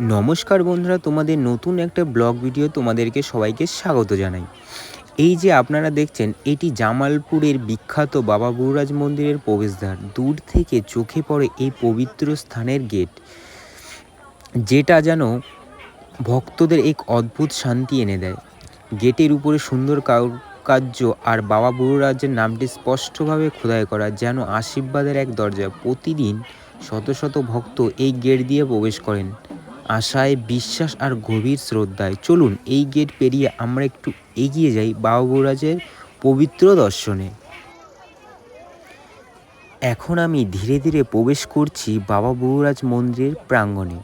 নমস্কার বন্ধুরা, তোমাদের নতুন একটা ব্লগ ভিডিও তোমাদেরকে সবাইকে স্বাগত জানাই। এই যে আপনারা দেখছেন, এটি জামালপুরের বিখ্যাত বাবা গুরুরাজ মন্দিরের প্রবেশদ্বার। দূর থেকে চোখে পড়ে এই পবিত্র স্থানের গেট, যেটা যেন ভক্তদের এক অদ্ভুত শান্তি এনে দেয়। গেটের উপরে সুন্দর কারুকার্য আর বাবা গুরুরাজের নামটি স্পষ্টভাবে খোদাই করা, যেন আশীর্বাদের এক দরজা প্রতিদিন শত শত ভক্ত এই গেট দিয়ে প্রবেশ করেন। আশায় বিশ্বাস আর গভীর শ্রদ্ধায়। চলুন, এই গেট পেরিয়ে আমরা একটু এগিয়ে যাই বাবা বৌরাজের পবিত্র দর্শনে। এখন আমি ধীরে ধীরে প্রবেশ করছি বাবা বৌরাজ মন্দিরের প্রাঙ্গণে।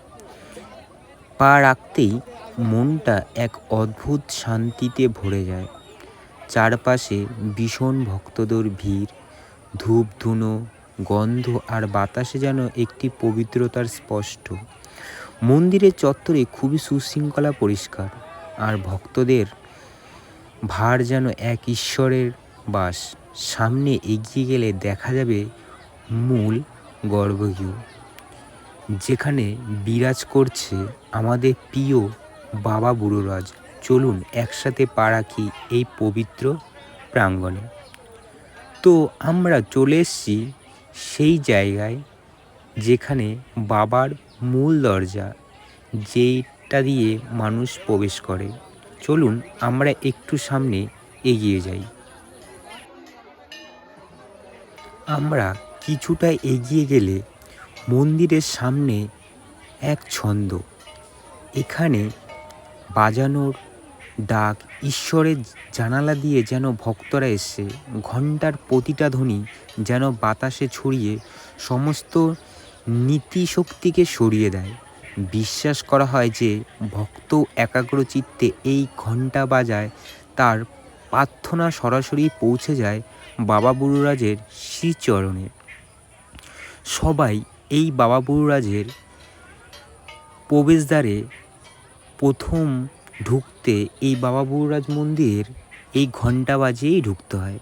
পা রাখতেই মনটা এক অদ্ভুত শান্তিতে ভরে যায়। চারপাশে ভীষণ ভক্তদের ভিড় ধূপ ধুনো গন্ধ আর বাতাসে যেন একটি পবিত্রতার স্পষ্ট। মন্দিরের চত্বরে খুবই সুশৃঙ্খলা পরিষ্কার, আর ভক্তদের ভার যেন এক ঈশ্বরের বাস। সামনে এগিয়ে গেলে দেখা যাবে মূল গর্ভগৃহ, যেখানে বিরাজ করছে আমাদের প্রিয় বাবা বুড়োরাজ। চলুন একসাথে পা রাখি এই পবিত্র প্রাঙ্গণে। তো আমরা চলে এসেছি সেই জায়গায়, যেখানে বাবার মূল দরজা যেটা দিয়ে মানুষ প্রবেশ করে। চলুন, আমরা একটু সামনে এগিয়ে যাই। আমরা কিছুটা এগিয়ে গেলে মন্দিরের সামনে এক ছন্দ। এখানে বাজানোর ডাক, ঈশ্বরের জানালা দিয়ে যেন ভক্তরা এসে ঘণ্টার প্রতিটা ধ্বনি যেন বাতাসে ছড়িয়ে, সমস্ত নীতিশক্তিকে সরিয়ে দেয়। বিশ্বাস করা হয় যে, ভক্ত একাগ্রচিত্তে এই ঘণ্টা বাজায়, তার প্রার্থনা সরাসরি পৌঁছে যায় বাবা বুড়ুরাজের শ্রীচরণে। সবাই এই বাবা বুড়ুরাজের প্রবেশদ্বারে প্রথম ঢুকতে এই বাবা বুড়ুরাজ মন্দির এই ঘণ্টা বাজিয়েই ঢুকতে হয়।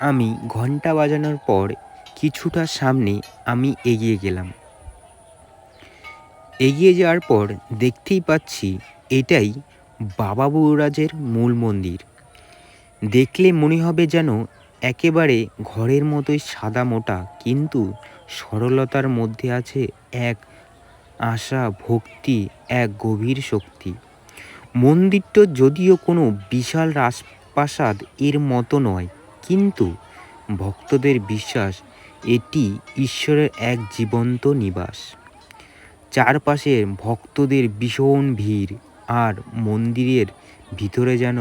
আমি ঘণ্টা বাজানোর পর কিছুটা সামনে আমি এগিয়ে গেলাম। এগিয়ে যাওয়ার পর দেখতেই পাচ্ছি এটাই বাবা বৌরাজের মূল মন্দির। দেখলে মনে হবে যেন একেবারে ঘরের মতোই সাদা মোটা, কিন্তু সরলতার মধ্যে আছে এক আশা, ভক্তি, এক গভীর শক্তি। মন্দিরটা যদিও কোনো বিশাল রাজপ্রাসাদ এর মতো নয় কিন্তু ভক্তদের বিশ্বাস এটি ঈশ্বরের এক জীবন্ত নিবাস। চারপাশে ভক্তদের ভীষণ ভিড় আর মন্দিরের ভিতরে যেন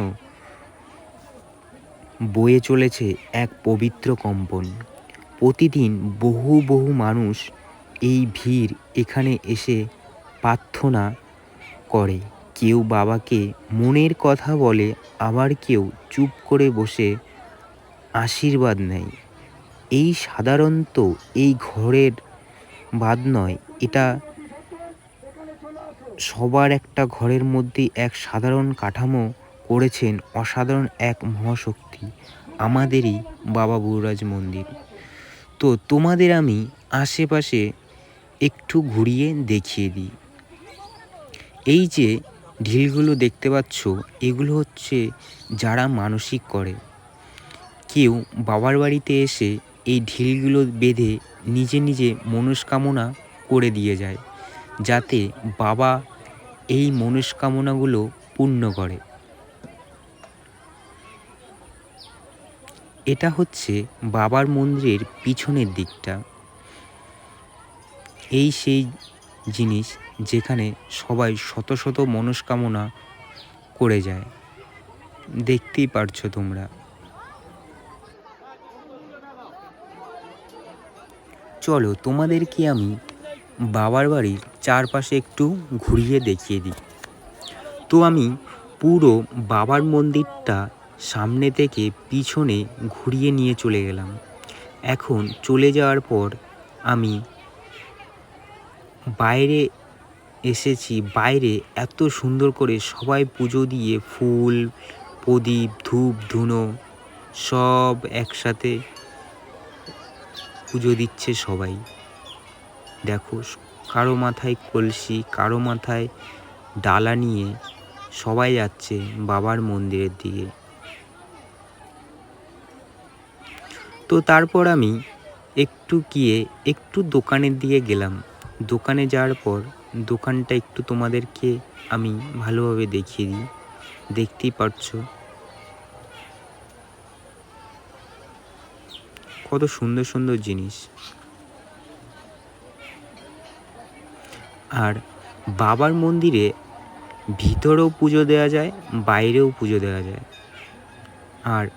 বয়ে চলেছে এক পবিত্র কম্পন। প্রতিদিন বহু বহু মানুষ এই ভিড় এখানে এসে প্রার্থনা করে। কেউ বাবাকে মনের কথা বলে, আবার কেউ চুপ করে বসে আশীর্বাদ নেয়। এই সাধারণত এই ঘরের বাদ নয়, এটা সবার একটা ঘরের মধ্যে এক সাধারণ কাঠামো করেছেন অসাধারণ এক মহাশক্তি, আমাদেরই বাবা বুড়রাজ মন্দির। তো তোমাদের আমি আশেপাশে একটু ঘুরিয়ে দেখিয়ে দিই। এই যে ঢিলগুলো দেখতে পাচ্ছ, এগুলো হচ্ছে যারা মানসিক করে। কেউ বাবার বাড়িতে এসে এই ঢিলগুলো বেঁধে নিজে নিজে মনস্কামনা করে দিয়ে যায়, যাতে বাবা এই মনস্কামনাগুলো পূর্ণ করে। এটা হচ্ছে বাবার মন্দিরের পিছনের দিকটা। এই সেই জিনিস যেখানে সবাই শত শত মনস্কামনা করে যায়। দেখতেই পারছ তোমরা। চলো তোমাদেরকে আমি বাবার বাড়ির চারপাশে একটু ঘুরিয়ে দেখিয়ে দিই। তো আমি পুরো বাবার মন্দিরটা সামনে থেকে পিছনে ঘুরিয়ে নিয়ে চলে গেলাম। এখন চলে যাওয়ার পর আমি বাইরে এসেছি, বাইরে এত সুন্দর করে সবাই পুজো দিয়ে ফুল, প্রদীপ, ধূপ, ধুনো সব একসাথে পুজো দিচ্ছে সবাই। দেখো, কারও মাথায় কলসি, কারও মাথায় ডালা নিয়ে সবাই যাচ্ছে বাবার মন্দিরের দিকে। তো তারপর আমি একটু গিয়ে একটু দোকানের দিকে গেলাম। দোকানে যাওয়ার পর দোকানটা একটু তোমাদেরকে আমি ভালোভাবে দেখিয়ে দিই। দেখতেই পারছ কত সুন্দর সুন্দর জিনিস। আর বাবার মন্দিরে ভিতরেও পুজো দেওয়া যায়, বাইরেও পুজো দেওয়া যায়। আর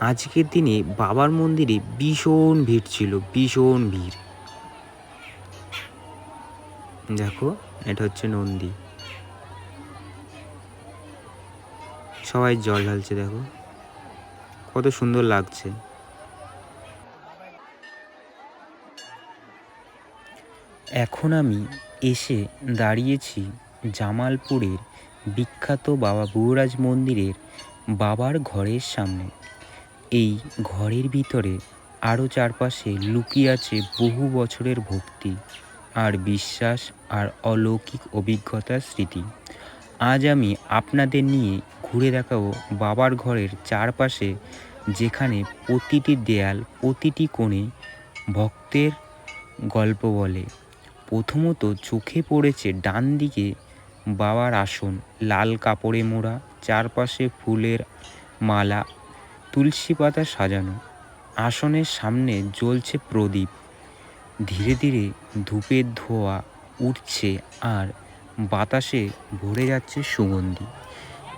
আজকের দিনে বাবার মন্দিরে ভীষণ ভিড় ছিল, ভীষণ ভিড়। দেখো, এটা হচ্ছে নন্দী। সবাই জল ঢালছে, দেখো। কত সুন্দর লাগছে। এখন আমি এসে দাঁড়িয়েছি জামালপুরের বিখ্যাত বাবা বুয়রাজ মন্দিরের বাবার ঘরের সামনে। এই ঘরের ভিতরে আরও চারপাশে লুকিয়ে আছে বহু বছরের ভক্তি আর বিশ্বাস আর অলৌকিক অভিজ্ঞতার স্মৃতি। আজ আমি আপনাদের নিয়ে ঘুরে দেখাবো বাবার ঘরের চারপাশে যেখানে প্রতিটি দেয়াল, প্রতিটি কোণে ভক্তের গল্প বলে। প্রথমত চোখে পড়েছে ডান দিকে বাবার আসন, লাল কাপড়ে মোড়া, চারপাশে ফুলের মালা, তুলসী পাতা সাজানো। আসনের সামনে জ্বলছে প্রদীপ। ধীরে ধীরে ধূপের ধোয়া উঠছে আর বাতাসে ভরে যাচ্ছে সুগন্ধি।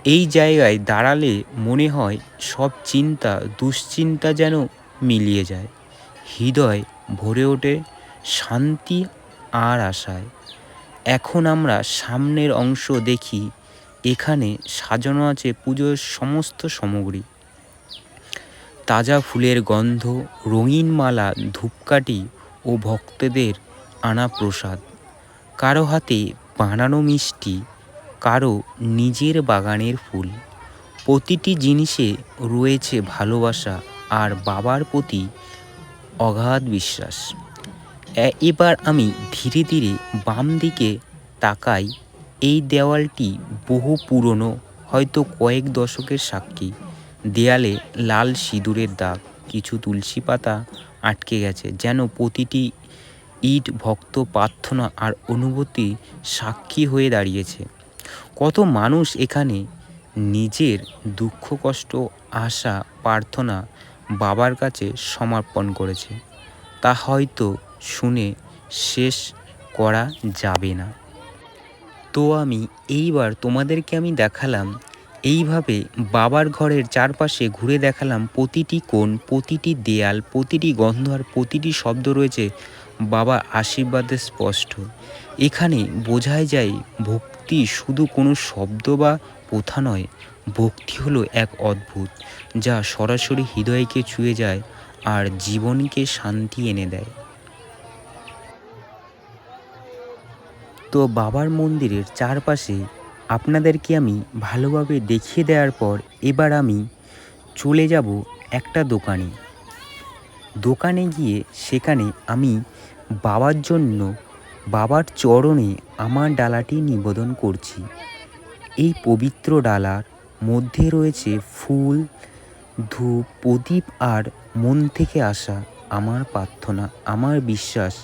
এই জায়গায় দাঁড়ালে মনে হয় সব চিন্তা, দুশ্চিন্তা যেন মিলিয়ে যায়। হৃদয় ভরে ওঠে শান্তি আর আশায়। এখন আমরা সামনের অংশ দেখি, এখানে সাজানো আছে পুজোর সমস্ত সামগ্রী। তাজা ফুলের গন্ধ, রঙিন মালা, ধূপকাঠি ও ভক্তদের আনা প্রসাদ। কারও হাতে বানানো মিষ্টি, কারও নিজের বাগানের ফুল। প্রতিটি জিনিসে রয়েছে ভালোবাসা আর বাবার প্রতি অগাধ বিশ্বাস। এবার আমি ধীরে ধীরে বাম দিকে তাকাই। এই দেওয়ালটি বহু পুরনো, হয়তো কয়েক দশকের সাক্ষী। দেয়ালে লাল সিঁদুরের দাগ, কিছু তুলসী পাতা আটকে গেছে, যেন প্রতিটি ইট, ভক্ত, প্রার্থনা আর অনুভূতি সাক্ষী হয়ে দাঁড়িয়েছে। কত মানুষ এখানে নিজের দুঃখ, কষ্ট, আশা, প্রার্থনা বাবার কাছে সমর্পণ করেছে। তা হয়তো শুনে শেষ করা যাবে না। তো আমি এইবার তোমাদেরকে আমি দেখালাম, এইভাবে বাবার ঘরের চারপাশে ঘুরে দেখালাম প্রতিটি কোণ, প্রতিটি দেয়াল, প্রতিটি গন্ধ আর প্রতিটি শব্দ রয়েছে বাবা আশীর্বাদে স্পষ্ট। এখানে বোঝাই যায় ভক্তি শুধু কোনো শব্দ বা প্রথা নয়, ভক্তি হলো এক অদ্ভুত যা সরাসরি হৃদয়কে ছুঁয়ে যায় আর জীবনকে শান্তি এনে দেয়। তো বাবার মন্দিরের চারপাশে আপনাদেরকে আমি ভালোভাবে দেখিয়ে দেওয়ার পর এবার আমি চলে যাব একটা দোকানে। দোকানে গিয়ে সেখানে আমি বাবার জন্য বাবার চরণে আমার ডালাটি নিবেদন করছি। এই পবিত্র ডালার মধ্যে রয়েছে ফুল, ধূপ, প্রদীপ আর মন থেকে আসা আমার প্রার্থনা, আমার বিশ্বাস।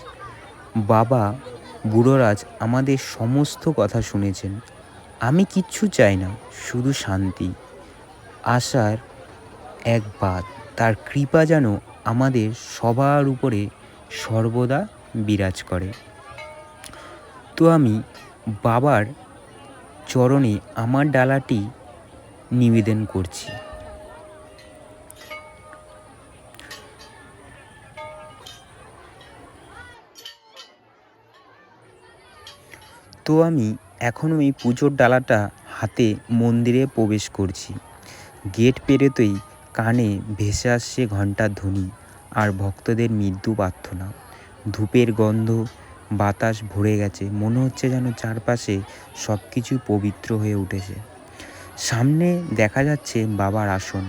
বাবা বুড়োরাজ আমাদের সমস্ত কথা শুনেছেন। আমি কিচ্ছু চাই না, শুধু শান্তি। আশার এক বাদ, তার কৃপা যেন আমাদের সবার উপরে সর্বদা বিরাজ করে। তো আমি বাবার চরণে আমার ডালাটি নিবেদন করছি। তো আমি এখন ওই পুজোর ডালাটা হাতে মন্দিরে প্রবেশ করছি। গেট পেরোতেই কানে ভেসে আসছে ঘণ্টার ধ্বনি আর ভক্তদের মৃদু প্রার্থনা। ধূপের গন্ধ, বাতাস ভরে গেছে, মনে হচ্ছে যেন চারপাশে সব কিছু পবিত্র হয়ে উঠেছে। সামনে দেখা যাচ্ছে বাবার আসন।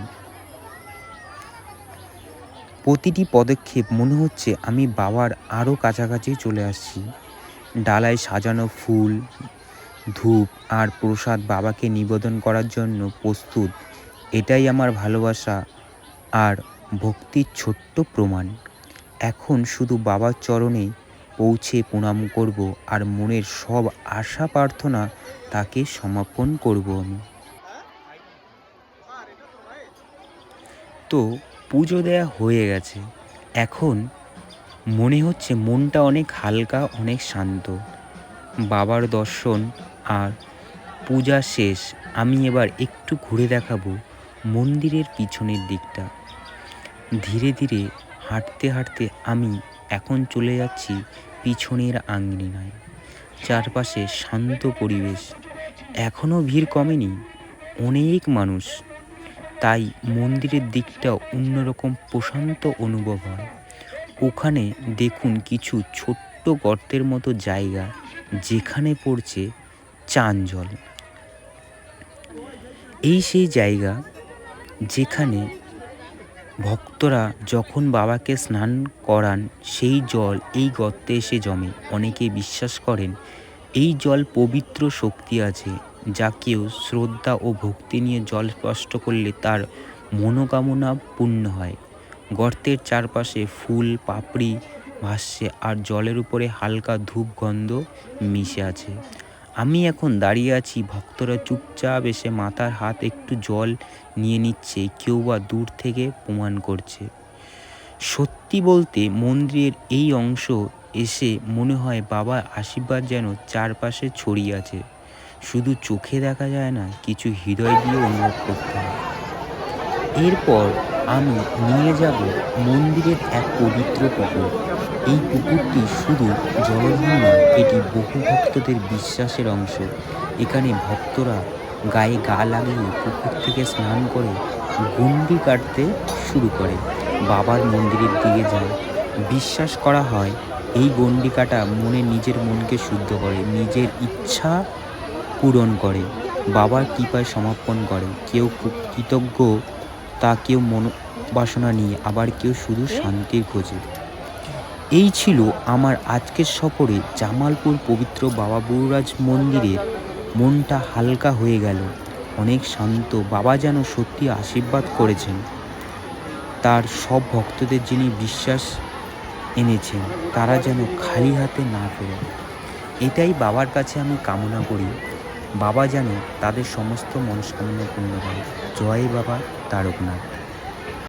প্রতিটি পদক্ষেপ, মনে হচ্ছে আমি বাবার আরও কাছাকাছি চলে আসছি। ডালায় সাজানো ফুল, ধূপ আর প্রসাদ বাবাকে নিবেদন করার জন্য প্রস্তুত। এটাই আমার ভালোবাসা আর ভক্তির ছোট্ট প্রমাণ। এখন শুধু বাবার চরণে পৌঁছে প্রণাম করব আর মনের সব আশা প্রার্থনা তাকে সমাপন করব আমি। তো পুজো দেয়া হয়ে গেছে। এখন মনে হচ্ছে মনটা অনেক হালকা, অনেক শান্ত। বাবার দর্শন আর পূজা শেষ। আমি এবার একটু ঘুরে দেখাবো মন্দিরের পিছনের দিকটা। ধীরে ধীরে হাঁটতে হাঁটতে আমি এখন চলে যাচ্ছি পিছনের আঙ্গিনায় চারপাশে শান্ত পরিবেশ। এখনও ভিড় কমেনি, অনেক মানুষ। তাই মন্দিরের দিকটা অন্যরকম প্রশান্ত অনুভব হয়। ওখানে দেখুন কিছু ছোট্ট গর্তের মতো জায়গা, যেখানে পড়ছে চান জল এই সেই জায়গা যেখানে ভক্তরা যখন বাবাকে স্নান করান, সেই জল এই গর্তে এসে জমে। অনেকে বিশ্বাস করেন, এই জল পবিত্র শক্তি আছে, যা কেউ শ্রদ্ধা ও ভক্তি নিয়ে জল স্পষ্ট করলে তার মনোকামনা পূর্ণ হয়। গর্তের চারপাশে ফুল, পাপড়ি ভাসছে আর জলের উপরে হালকা ধূপ গন্ধ মিশে আছে। আমি এখন দাঁড়িয়ে আছি, ভক্তরা চুপচাপ এসে মাথার হাত একটু জল নিয়ে নিচ্ছে, কেউ বা দূর থেকে প্রমাণ করছে। সত্যি বলতে মন্দিরের এই অংশ এসে মনে হয় বাবার আশীর্বাদ যেন চারপাশে ছড়িয়ে আছে। শুধু চোখে দেখা যায় না, কিছু হৃদয় দিয়ে অনুভব করতে হয়। এরপর আমি নিয়ে যাব মন্দিরের এক পবিত্র পুকুর। এই পুকুরটি শুধু জলধার নয়, এটি বহু ভক্তদের বিশ্বাসের অংশ। এখানে ভক্তরা গায়ে গা লাগিয়ে পুকুর থেকে স্নান করে গন্ডি কাটতে শুরু করে। বাবার মন্দিরের দিকে যায়। বিশ্বাস করা হয়, এই গন্ডি কাটা মনে নিজের মনকে শুদ্ধ করে, নিজের ইচ্ছা পূরণ করে। বাবার কৃপায় সমাপন করে। কেউ কৃতজ্ঞ তা কেউ মনোবাসনা নিয়ে, আবার কেউ শুধু শান্তির খোঁজে। এই ছিল আমার আজকের সফরে জামালপুর পবিত্র বাবা বৌরাজ মন্দিরের মনটা হালকা হয়ে গেল। অনেক শান্ত বাবা যেন সত্যি আশীর্বাদ করেছেন। তার সব ভক্তদের যিনি বিশ্বাস এনেছেন, তারা যেন খালি হাতে না ফেরে এটাই বাবার কাছে আমি কামনা করি। বাবা যেন তাদের সমস্ত মনস্কামনা পূর্ণ করে জয় বাবা তারকনাথ।